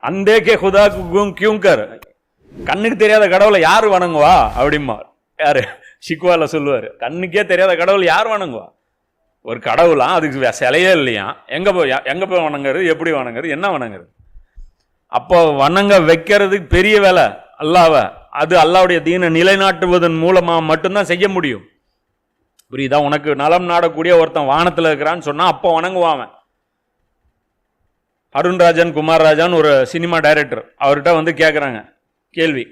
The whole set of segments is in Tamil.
அந்தே கே ஹுதா கும் கியூங்கர் கண்ணுக்கு தெரியாத கடவுளை யார் வணங்குவா? அப்படிம்பா. யாரு? ஷிக்வால சொல்லுவார். கண்ணுக்கே தெரியாத கடவுள் யார் வணங்குவா? ஒரு கடவுளா? அதுக்கு வே- சிலையே இல்லையா? எங்கே போய் எங்கே போய் வணங்குறது? எப்படி வணங்குறது? என்ன வணங்குறது? அப்போ வணங்க வைக்கிறதுக்கு பெரிய வேலை அல்லாவை. அது அல்லாவுடைய தீனை நிலைநாட்டுவதன் மூலமாக மட்டும்தான் செய்ய முடியும். புரியுதா? உனக்கு நலம் நாடக்கூடிய ஒருத்தன் வானத்தில் இருக்கிறான்னு சொன்னால் அப்போ வணங்குவான் அவன். அருண்ராஜன் குமார்ராஜன் ஒரு சினிமா டைரக்டர். அவர்கிட்ட வந்து கேட்குறாங்க கேள்வி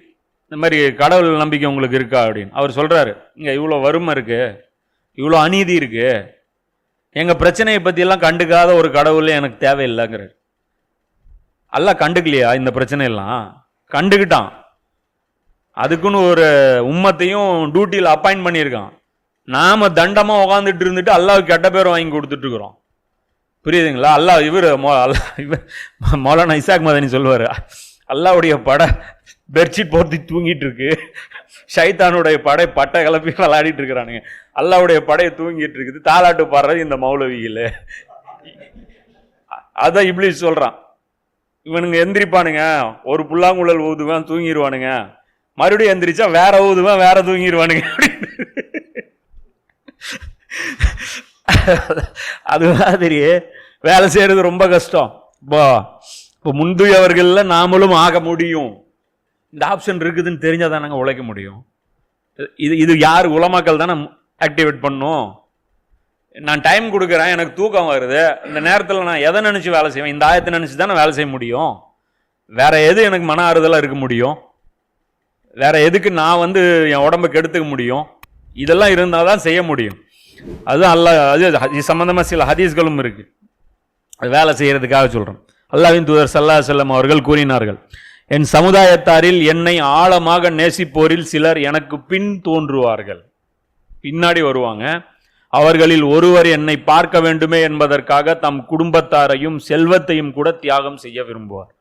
இந்த மாதிரி கடவுள் நம்பிக்கை உங்களுக்கு இருக்கா அப்படின்னு. அவர் சொல்கிறாரு இங்கே இவ்வளோ வறுமை இருக்குது இவ்வளோ அநீதி இருக்குது எங்கள் பிரச்சனையை பற்றியெல்லாம் கண்டுக்காத ஒரு கடவுள் எனக்கு தேவையில்லைங்கிறார். அல்ல கண்டுக்கலையா இந்த பிரச்சனையெல்லாம்? கண்டுக்கிட்டான். அதுக்குன்னு ஒரு உம்மத்தையும் டியூட்டியில் அப்பாயின்ட் பண்ணியிருக்கான். நாம் தண்டமாக உக்காந்துட்டு இருந்துட்டு அல்லாவுக்கு கெட்ட பேர் வாங்கி கொடுத்துட்ருக்குறோம் புரியுதுங்களா? அல்லாஹ் இவர் அல்லாஹ் இவர் மௌலானா இசாக் மதனி சொல்லுவார். அல்லாவுடைய படை பெட்ஷீட் போர்த்தி தூங்கிட்டு இருக்கு. ஷைத்தானுடைய படை பட்டை கலப்பி விளையாடிட்டு இருக்கிறானுங்க. அல்லாவுடைய படையை தூங்கிட்டு இருக்குது. தாலாட்டு பாடுறது இந்த மௌலவியில் அதான் இப்படி சொல்கிறான் இவனுங்க எந்திரிப்பானுங்க. ஒரு புல்லாங்குழல் ஊதுவான் தூங்கிடுவானுங்க மறுபடியும் எந்திரிச்சா வேற ஊதுவான் வேற தூங்கிடுவானுங்க அப்படின்னு. அது மாதிரி வேலை செய்யறது ரொம்ப கஷ்டம். இப்போ இப்போ முந்தையவர்களில் நாமளும் ஆக முடியும். இந்த ஆப்ஷன் இருக்குதுன்னு தெரிஞ்சால் தானங்க உழைக்க முடியும். இது இது யார் உலமாக்கள் தானே ஆக்டிவேட் பண்ணும். நான் டைம் கொடுக்குறேன் எனக்கு தூக்கம் வருது. இந்த நேரத்தில் நான் எதை நினச்சி வேலை செய்வேன்? இந்த ஆயத்தை நினச்சி தானே வேலை செய்ய முடியும். வேற எது எனக்கு மன ஆறுதலாக இருக்க முடியும்? வேற எதுக்கு நான் வந்து என் உடம்பை கெடுத்துக்க முடியும்? இதெல்லாம் இருந்தால் தான் செய்ய முடியும். அதுதான் அல்லாஹ் அது இது சம்மந்தமாக சில ஹதீஸ்களும் இருக்குது அது வேலை செய்கிறதுக்காக சொல்கிறோம் அல்லாஹ்வின் தூதர் சல்லா செல்லம் அவர்கள் கூறினார்கள் என் சமுதாயத்தாரில் என்னை ஆழமாக நேசிப்போரில் சிலர் எனக்கு பின் தோன்றுவார்கள். பின்னாடி வருவாங்க. அவர்களில் ஒருவர் என்னை பார்க்க வேண்டுமே என்பதற்காக தம் குடும்பத்தாரையும் செல்வத்தையும் கூட தியாகம் செய்ய விரும்புவார்.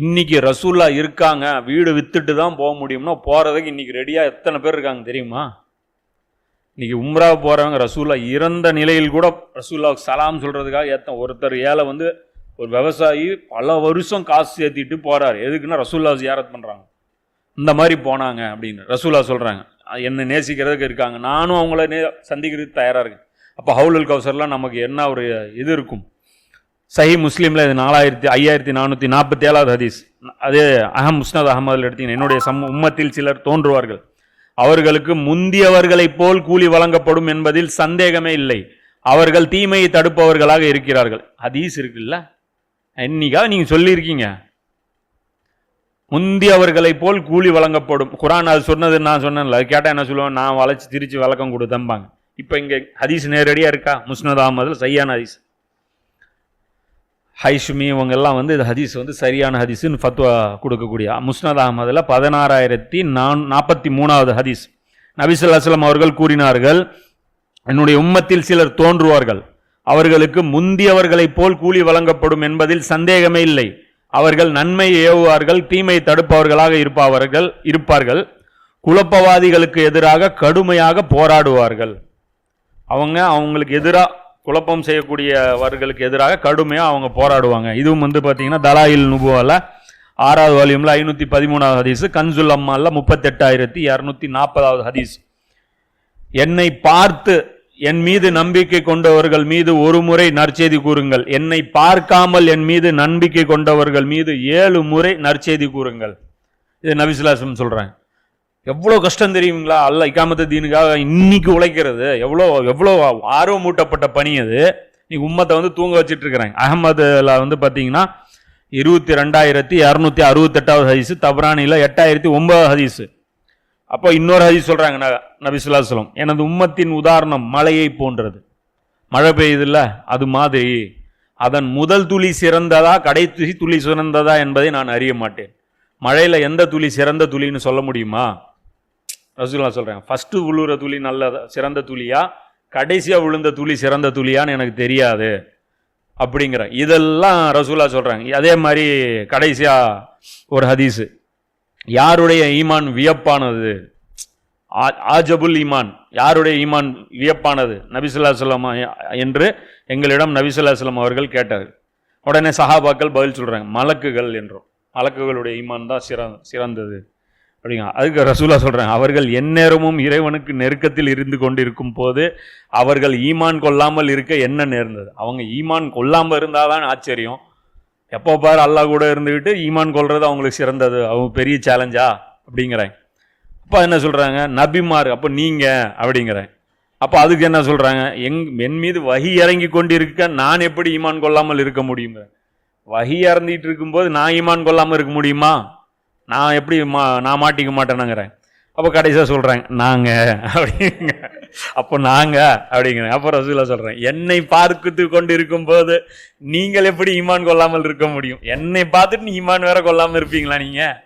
இன்னைக்கு ரசூல்லா இருக்காங்க வீடு வித்துட்டு தான் போக முடியும்னா போகிறதுக்கு இன்னைக்கு ரெடியாக எத்தனை பேர் இருக்காங்க தெரியுமா? இன்றைக்கி உம்ரா போகிறவங்க ரசூல்லா இறந்த நிலையில் கூட ரசூல்லாவுக்கு சலாம் சொல்கிறதுக்காக ஏற்ற ஒருத்தர் ஏழை வந்து ஒரு விவசாயி பல வருஷம் காசு சேர்த்திட்டு போகிறார் எதுக்குன்னா ரசூல்லா ஜியாரத் பண்ணுறாங்க இந்த மாதிரி போனாங்க அப்படின்னு ரசூல்லா சொல்கிறாங்க என்னை நேசிக்கிறதுக்கு இருக்காங்க. நானும் அவங்கள நே சந்திக்கிறதுக்கு தயாராக இருக்கேன். அப்போ ஹவுலுல் கவுசர்லாம் நமக்கு என்ன ஒரு இது இருக்கும்? சஹி முஸ்லீமில் இது நாலாயிரத்தி ஐயாயிரத்தி நானூற்றி நாற்பத்தி ஏழாவது ஹதீஸ். அதே அஹம் முஸ்னத் அகமதில் எடுத்தீங்கன்னா என்னுடைய சம் உம்மத்தில் சிலர் தோன்றுவார்கள். அவர்களுக்கு முந்தியவர்களைப் போல் கூலி வழங்கப்படும் என்பதில் சந்தேகமே இல்லை. அவர்கள் தீமையை தடுப்பவர்களாக இருக்கிறார்கள். அதீஸ் இருக்குல்ல? இன்னைக்காக நீங்கள் சொல்லியிருக்கீங்க? முந்தியவர்களைப் போல் கூலி வழங்கப்படும். குரான் அது சொன்னது நான் சொன்னேன்ல. அது கேட்டால் என்ன சொல்லுவேன் நான் வளைச்சி திரிச்சு விளக்கம் கொடுத்தம்பாங்க இப்போ இங்கே ஹதீஸ் நேரடியாக இருக்கா? முஸ்னத் அகமதில் சையான ஹதீஸ். ஹைஷ்மி இவங்கெல்லாம் வந்து இது ஹதீஸ் வந்து சரியான ஹதீஸுன்னு ஃபத்வா கொடுக்கக்கூடிய முஸ்னத் அகமதில் பதினாறாயிரத்தி நான் நாற்பத்தி மூணாவது ஹதீஸ். நபிசுல்லா அஸ்லாம் அவர்கள் கூறினார்கள் என்னுடைய உம்மத்தில் சிலர் தோன்றுவார்கள். அவர்களுக்கு முந்தியவர்களைப் போல் கூலி வழங்கப்படும் என்பதில் சந்தேகமே இல்லை. அவர்கள் நன்மை ஏவுவார்கள் தீமை தடுப்பவர்களாக இருப்பவர்கள் இருப்பார்கள். குழப்பவாதிகளுக்கு எதிராக கடுமையாக போராடுவார்கள். அவங்க அவங்களுக்கு எதிராக குழப்பம் செய்யக்கூடியவர்களுக்கு எதிராக கடுமையாக அவங்க போராடுவாங்க. இதுவும் வந்து பார்த்தீங்கன்னா தலாயில் நுபுவாவில் ஆறாவது வால்யூமில் ஐநூற்றி பதிமூணாவது ஹதீஸ் கன்சுல் அம்மாவில் முப்பத்தெட்டாயிரத்தி இரநூத்தி நாற்பதாவது ஹதீஸ். என்னை பார்த்து என் மீது நம்பிக்கை கொண்டவர்கள் மீது ஒரு முறை நற்செய்தி கூறுங்கள். என்னை பார்க்காமல் என் மீது நம்பிக்கை கொண்டவர்கள் மீது ஏழு முறை நற்செய்தி கூறுங்கள். இது நபிசுலாசம் சொல்கிறேன் எவ்வளோ கஷ்டம் தெரியுங்களா? அல்ல இக்காமத்த தீனுக்காக இன்னைக்கு உழைக்கிறது. எவ்வளோ எவ்வளோ ஆர்வமூட்டப்பட்ட பணி அது. நீ உம்மத்தை வந்து தூங்க வச்சுட்டு இருக்கிறாங்க அகமதுல வந்து பார்த்தீங்கன்னா இருபத்தி ரெண்டாயிரத்தி இரநூத்தி அறுபத்தெட்டாவது ஹதீஸு தப்ரானியில் எட்டாயிரத்தி ஒன்பதாவது ஹதீஸு. அப்போ இன்னொரு ஹதீஸ் சொல்கிறாங்க ந- நபி ஸல்லல்லாஹு எனது உம்மத்தின் உதாரணம் மழையை போன்றது. மழை பெய்யுதுல்ல அது மாதிரி. அதன் முதல் துளி சிறந்ததா கடைசி துளி சிறந்ததா என்பதை நான் அறிய மாட்டேன். மழையில் எந்த துளி சிறந்த துளின்னு சொல்ல முடியுமா? ரசூல்லா சொல்கிறாங்க ஃபஸ்ட்டு விழுற துளி நல்ல சிறந்த துளியா? கடைசியாக விழுந்த துளி சிறந்த துளியான்னு எனக்கு தெரியாது. அப்படிங்கிற. இதெல்லாம் ரசூலா சொல்கிறாங்க அதே மாதிரி கடைசியாக ஒரு ஹதீஸு. யாருடைய ஈமான் வியப்பானது? ஆ- ஆஜபுல் ஈமான். யாருடைய ஈமான் வியப்பானது? நபிசுல்லா சொல்லம் என்று எங்களிடம் நபிசுல்லா சொல்லம் அவர்கள் கேட்டார் உடனே சஹாபாக்கள் பதில் சொல்கிறாங்க மலக்குகள் என்றும். மலக்குகளுடைய ஈமான் தான் சிறந்த சிறந்தது. அப்படிங்க அதுக்கு ரசூலா சொல்கிறாங்க அவர்கள் எந்நேரமும் இறைவனுக்கு நெருக்கத்தில் இருந்து கொண்டிருக்கும் போது அவர்கள் ஈமான் கொள்ளாமல் இருக்க என்ன நேர்ந்தது? அவங்க ஈமான் கொள்ளாமல் இருந்தால் தான் ஆச்சரியம். எப்போ பாரு அல்லாஹ் கூட இருந்துக்கிட்டு ஈமான் கொள்வது அவங்களுக்கு சிறந்தது அவங்க பெரிய சேலஞ்சா அப்படிங்கிறாங்க அப்போ என்ன சொல்கிறாங்க நபிமார் அப்போ நீங்கள் அப்படிங்கிறேன். அப்போ அதுக்கு என்ன சொல்கிறாங்க எங் என் மீது வகி இறங்கி கொண்டிருக்க நான் எப்படி ஈமான் கொள்ளாமல் இருக்க முடியுங்க வகி இறந்திட்டு இருக்கும்போது நான் ஈமான் கொள்ளாமல் இருக்க முடியுமா? நான் எப்படி மா நான் மாட்டிக்க மாட்டேனுங்கிறேன். அப்போ கடைசியாக சொல்கிறாங்க நாங்கள் அப்படிங்க. அப்போ நாங்கள் அப்படிங்கிறேன் அப்போ ரசூலா சொல்கிறேன் என்னை பார்த்து கொண்டு இருக்கும்போது நீங்கள் எப்படி ஈமான் கொள்ளாமல் இருக்க முடியும்? என்னை பார்த்துட்டு நீ ஈமான் வேற கொள்ளாமல் இருப்பீங்களா நீங்கள்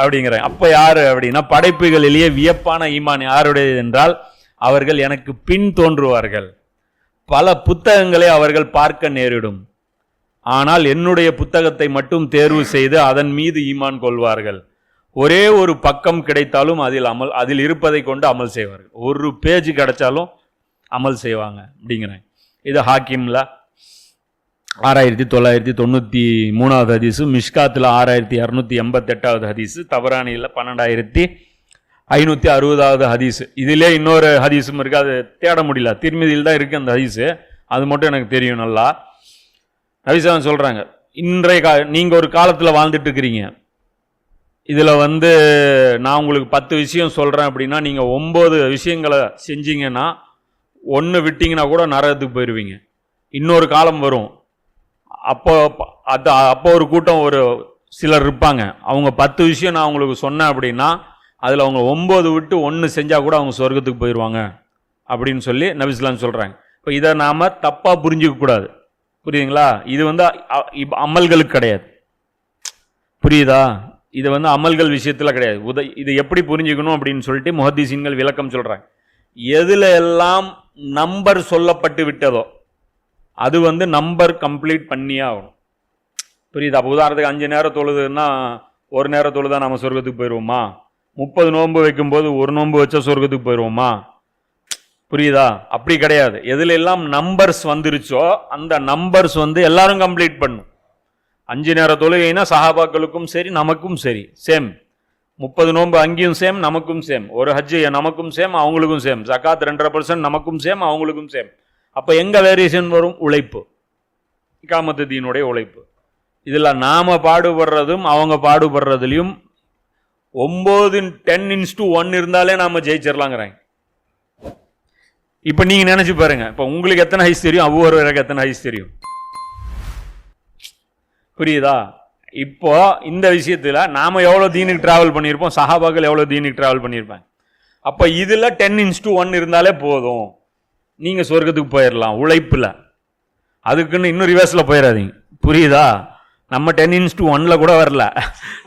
அப்படிங்கிறேன். அப்போ யார் அப்படின்னா படைப்புகளிலேயே வியப்பான ஈமான் யாருடையது என்றால் அவர்கள் எனக்கு பின் தோன்றுவார்கள். பல புத்தகங்களை அவர்கள் பார்க்க நேரிடும். ஆனால் என்னுடைய புத்தகத்தை மட்டும் தேர்வு செய்து அதன் மீது ஈமான் கொள்வார்கள். ஒரே ஒரு பக்கம் கிடைத்தாலும் அதில் அமல் அதில் இருப்பதை கொண்டு அமல் செய்வார்கள். ஒரு பேஜ் கிடைச்சாலும் அமல் செய்வாங்க அப்படிங்கிறேன். இது ஹாக்கிம்ல ஆறாயிரத்தி தொள்ளாயிரத்தி தொண்ணூற்றி மூணாவது ஹதீஸு மிஷ்காத்தில் ஆறாயிரத்தி இரநூத்தி எண்பத்தெட்டாவது ஹதீஸு தவறானியில் பன்னெண்டாயிரத்தி ஐநூற்றி அறுபதாவது ஹதீஸு. இதிலே இன்னொரு ஹதீஸும் இருக்குது அது தேட முடியல. திருமதியில் தான் இருக்குது அந்த ஹதீஸு. அது மட்டும் எனக்கு தெரியும் நல்லா. நபிசவன் சொல்கிறாங்க இன்றைய கா நீங்கள் ஒரு காலத்தில் வாழ்ந்துட்டு இருக்கிறீங்க இதில் வந்து நான் உங்களுக்கு பத்து விஷயம் சொல்கிறேன் அப்படின்னா நீங்கள் ஒம்பது விஷயங்களை செஞ்சீங்கன்னா ஒன்று விட்டிங்கன்னா கூட நரகத்துக்கு போயிடுவீங்க இன்னொரு காலம் வரும். அப்போ அது அப்போ ஒரு கூட்டம் ஒரு சிலர் இருப்பாங்க. அவங்க பத்து விஷயம் நான் அவங்களுக்கு சொன்னேன் அப்படின்னா அதில் அவங்க ஒம்பது விட்டு ஒன்று செஞ்சால் கூட அவங்க சொர்க்கத்துக்கு போயிடுவாங்க அப்படின்னு சொல்லி நபிஸ்லாம் சொல்கிறாங்க இப்போ இதை நாம் தப்பாக புரிஞ்சிக்கக்கூடாது. புரியுதுங்களா? இது வந்து அ- அமல்களுக்கு கிடையாது. புரியுதா? இது வந்து அமல்கள் விஷயத்தில் கிடையாது. உத இது எப்படி புரிஞ்சுக்கணும் அப்படின்னு சொல்லிட்டு முஹத்தீசீன்கள் விளக்கம் சொல்கிறாங்க எதில் எல்லாம் நம்பர் சொல்லப்பட்டு விட்டதோ அது வந்து நம்பர் கம்ப்ளீட் பண்ணியே ஆகணும். புரியுதா? அப்போ உதாரணத்துக்கு அஞ்சு நேரம் தொழுதுன்னா ஒரு நேரம் தொழுதா நம்ம சொர்க்கத்துக்கு போயிடுவோமா முப்பது நோன்பு வைக்கும்போது ஒரு நோன்பு வச்சா சொர்க்கத்துக்கு போயிடுவோமா புரியுதா? அப்படி கிடையாது. எதுல எல்லாம் நம்பர்ஸ் வந்துருச்சோ அந்த நம்பர்ஸ் வந்து எல்லாரும் கம்ப்ளீட் பண்ணும். அஞ்சு நேர தொழுகைனா சஹாபாக்களுக்கும் சரி நமக்கும் சரி. சேம் முப்பது நோன்பு அங்கேயும் சேம் நமக்கும் சேம் ஒரு ஹஜ்ஜு நமக்கும் சேம் அவங்களுக்கும் சேம் ஜக்காத் ரெண்டரை பர்சன்ட் நமக்கும் சேம் அவங்களுக்கும் சேம் அப்போ எங்கே வேரியேஷன் வரும்? உழைப்பு. இக்காமத்தீனுடைய உழைப்பு. இதில் நாம் பாடுபடுறதும் அவங்க பாடுபடுறதுலையும் ஒம்பது டென் இன்ஸ் ஒன் இருந்தாலே நாம் ஜெயிச்சிடலாங்கிறாங்க இப்போ நீங்கள் நினச்சி பாருங்க. இப்போ உங்களுக்கு எத்தனை ஹைஸ் தெரியும்? அவ்வொருவருக்கு எத்தனை ஹைஸ் தெரியும்? புரியுதா? இப்போ இந்த விஷயத்தில் நாம் எவ்வளோ தீனுக்கு ட்ராவல் பண்ணியிருப்போம்? சஹாபாக்கள் எவ்வளோ தீனுக்கு ட்ராவல் பண்ணியிருப்பாங்க. அப்போ இதில் டென் இன்ஸ் ஒன் இருந்தாலே போதும். நீங்கள் சொர்க்கத்துக்கு போயிடலாம் உழைப்பில். அதுக்குன்னு இன்னும் ரிவர்ஸில் போயிடாதீங்க புரியுதா? நம்ம டென் இன்ஸ் டூ ஒன்னில் கூட வரல.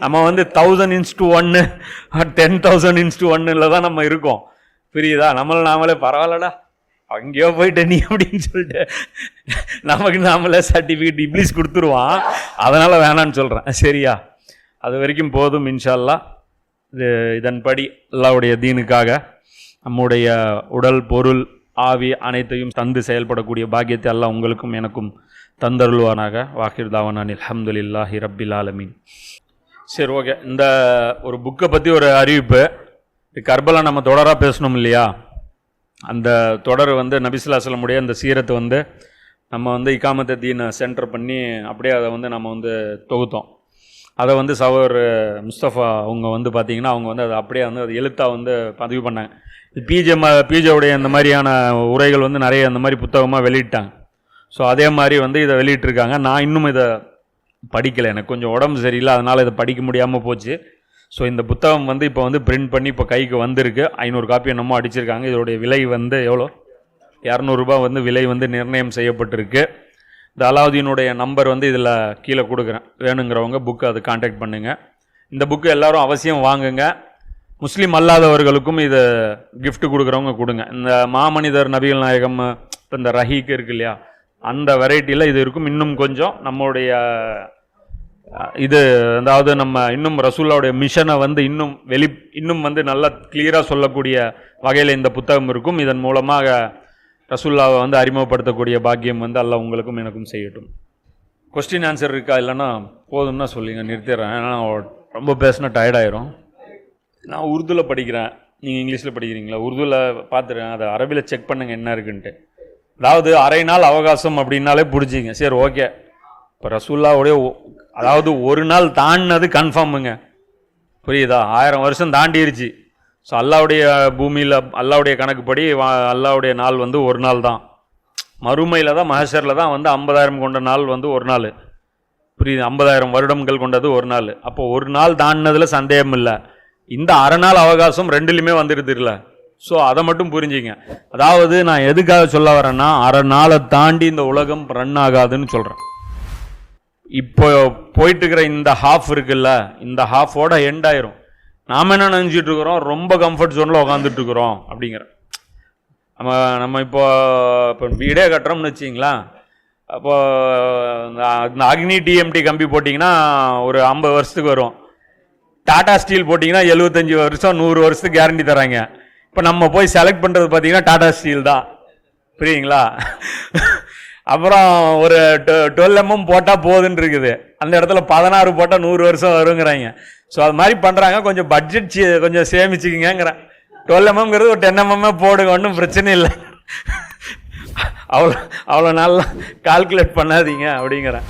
நம்ம வந்து தௌசண்ட் இன்ஸ் டூ ஒன்று டென் தௌசண்ட் இன்ஸ் டூ ஒன்னில் தான் நம்ம இருக்கோம். புரியுதா? நம்மளை நாமளே பரவாயில்லடா. அங்கேயோ போயிட்ட நீ அப்படின்னு சொல்லிட்டு. நமக்கு நாமளே சர்டிஃபிகேட் இப்ளீஸ் கொடுத்துருவான். அதனால் வேணான்னு சொல்கிறேன் சரியா? அது வரைக்கும் போதும் இன்ஷால்லா. இது இதன்படி அல்லாவுடைய தீனுக்காக நம்முடைய உடல் பொருள் ஆவி அனைத்தையும் தந்து செயல்படக்கூடிய பாக்கியத்தை எல்லாம் உங்களுக்கும் எனக்கும் தந்தருள்வானாக. வாஹிர் தாவானான் அல்ஹம்துலில்லாஹி ரப்பில் ஆலமீன். சரி ஓகே. இந்த ஒரு புக்கை பற்றி ஒரு அறிவிப்பு. இது கர்பலா நம்ம தொடராக பேசணும் இல்லையா? அந்த தொடர் வந்து நபிசுல்லாஸ்லமுடைய அந்த சீரத்தை வந்து நம்ம வந்து இக்காமத்த தீனை சென்டர் பண்ணி அப்படியே அதை வந்து நம்ம வந்து தொகுத்தோம். அதை வந்து சவர் முஸ்தஃபா அவங்க வந்து பார்த்திங்கன்னா அவங்க வந்து அதை அப்படியே வந்து அது எழுத்தாக வந்து பதிவு பண்ணாங்க. பிஜே ம பிஜேவுடைய இந்த மாதிரியான உரைகள் வந்து நிறைய அந்த மாதிரி புத்தகமாக வெளியிட்டாங்க. ஸோ அதே மாதிரி வந்து இதை வெளியிட்டிருக்காங்க. நான் இன்னும் இதை படிக்கலை. எனக்கு கொஞ்சம் உடம்பு சரியில்லை. அதனால் இதை படிக்க முடியாமல் போச்சு. ஸோ இந்த புத்தகம் வந்து இப்போ வந்து பிரிண்ட் பண்ணி இப்போ கைக்கு வந்திருக்கு. ஐநூறு காப்பி என்னமோ அடிச்சிருக்காங்க. இதோடைய விலை வந்து எவ்வளோ? இரநூறுபா வந்து விலை வந்து நிர்ணயம் செய்யப்பட்டிருக்கு. இந்த அலாவுதீனுடைய நம்பர் வந்து இதில் கீழே கொடுக்குறேன். வேணுங்கிறவங்க புக்கு அது காண்டாக்ட் பண்ணுங்கள் இந்த புக்கு எல்லாரும் அவசியம் வாங்குங்க. முஸ்லீம் அல்லாதவர்களுக்கும் இதை கிஃப்ட் கொடுக்குறவங்க கொடுங்க. இந்த மாமனிதர் நபிகள் நாயகம் இப்போ இந்த ரஹீக் இருக்கு இல்லையா? அந்த வெரைட்டியில் இது இருக்கும். இன்னும் கொஞ்சம் நம்மளுடைய இது அதாவது நம்ம இன்னும் ரசூல்லாவுடைய மிஷனை வந்து இன்னும் வெளி இன்னும் வந்து நல்லா கிளியராக சொல்லக்கூடிய வகையில் இந்த புத்தகம் இருக்கும். இதன் மூலமாக ரசூல்லாவை வந்து அறிமுகப்படுத்தக்கூடிய பாக்கியம் வந்து அல்லாஹ் உங்களுக்கும் எனக்கும் செய்யட்டும். கொஸ்டின் ஆன்சர் இருக்கா இல்லைன்னா போதும்னா சொல்லிங்க நிறுத்திடுறேன். ஏன்னா ரொம்ப பேசினா டயர்டாயிரும் நான் உருதுவில் படிக்கிறேன். நீங்கள் இங்கிலீஷில் படிக்கிறீங்களா? உருதுவில் பார்த்துருக்கேன் அதை அரபியில் செக் பண்ணுங்கள் என்ன இருக்குன்ட்டு. அதாவது அரை நாள் அவகாசம் அப்படின்னாலே பிடிச்சிங்க சரி ஓகே இப்போ ரசூல்லாவுடைய அதாவது ஒரு நாள் தாண்டினது கன்ஃபார்முங்க புரியுதா? ஆயிரம் வருஷம் தாண்டிருச்சு. ஸோ அல்லாவுடைய பூமியில் அல்லாவுடைய கணக்குப்படி வா- அல்லாவுடைய நாள் வந்து ஒரு நாள் தான். மறுமையில் தான் மகஷரில் தான் வந்து ஐம்பதாயிரம் கொண்ட நாள் வந்து ஒரு நாள். புரியுது? ஐம்பதாயிரம் வருடங்கள் கொண்டது ஒரு நாள். அப்போ ஒரு நாள் தாண்டினதில் சந்தேகம் இல்லை. இந்த அரை நாள் அவகாசம் ரெண்டுலையுமே வந்துடுது இல்லை. ஸோ அதை மட்டும் புரிஞ்சுங்க. அதாவது நான் எதுக்காக சொல்ல வரேன்னா அரை நாளை தாண்டி இந்த உலகம் ரன் ஆகாதுன்னு சொல்கிறேன் இப்போ போயிட்டு இருக்கிற இந்த ஹாஃப் இருக்குல்ல இந்த ஹாஃபோட எண்ட் ஆயிரும். நாம என்ன நினைச்சிட்டு இருக்கிறோம்? ரொம்ப கம்ஃபர்ட் ஜோனில் உட்காந்துட்டு இருக்கிறோம் அப்படிங்கிற. நம்ம நம்ம இப்போ இப்போ வீடே கட்டுறோம்னு வச்சிங்களா அப்போ இந்த இந்த அக்னி டிஎம்டி கம்பி போட்டிங்கன்னா ஒரு ஐம்பது வருஷத்துக்கு வரும். டாடா ஸ்டீல் போட்டிங்கன்னா எழுபத்தஞ்சி வருஷம் நூறு வருஷத்துக்கு கேரண்டி தராங்க. இப்போ நம்ம போய் செலக்ட் பண்ணுறது பார்த்தீங்கன்னா டாடா ஸ்டீல் தான். புரியுங்களா அப்புறம் ஒரு டுவெல் எம்எம் போட்டால் போதுன்னு இருக்குது அந்த இடத்துல பதினாறு போட்டால் நூறு வருஷம் வருங்கிறாங்க. ஸோ அது மாதிரி பண்ணுறாங்க கொஞ்சம் பட்ஜெட் கொஞ்சம் சேமிச்சுக்கிங்கிறேன் டுவெல் எம்எம்ங்கிறது ஒரு டென் எம்எம்ஏ போடுங்க. ஒன்றும் பிரச்சனை இல்லை. அவ்வளோ அவ்வளோ நாள்லாம் கால்குலேட் பண்ணாதீங்க அப்படிங்கிறேன்